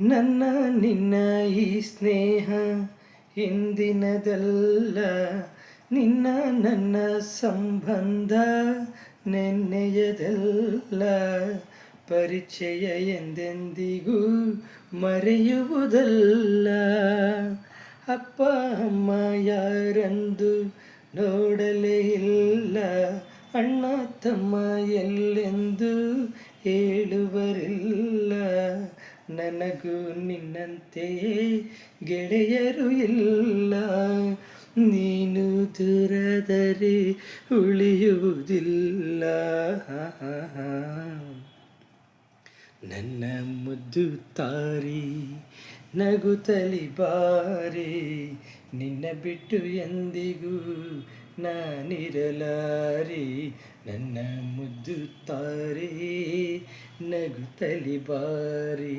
ನನ್ನ ನಿನ್ನ ಈ ಸ್ನೇಹ ಹಿಂದಿನದಲ್ಲ ನಿನ್ನ ನನ್ನ ಸಂಬಂಧ ನೆನ್ನೆಯದಲ್ಲ. ಪರಿಚಯ ಎಂದೆಂದಿಗೂ ಮರೆಯುವುದಲ್ಲ. ಅಪ್ಪ, ಅಮ್ಮ ಯಾರಂದು ನೋಡಲೇ ಇಲ್ಲ. ಅಣ್ಣ, ತಮ್ಮ ಎಲ್ಲೆಂದು ಹೇಳುವರಿಲ್ಲ ನನಗೂ ನಿನ್ನಂತೆ ಗೆಳೆಯರು ಇಲ್ಲ. ನೀನು ದೂರದರೆ ಉಳಿಯುವುದಿಲ್ಲ. ನನ್ನ ಮುದ್ದು ತಾರಿ ನಗುತ್ತಲಿ ಬಾರಿ, ನಿನ್ನ ಬಿಟ್ಟು ಎಂದಿಗೂ ನಾನಿರಲಾರಿ. ನನ್ನ ಮುದ್ದು ತಾರೆ ನಗುತ್ತಲಿ ಬಾರಿ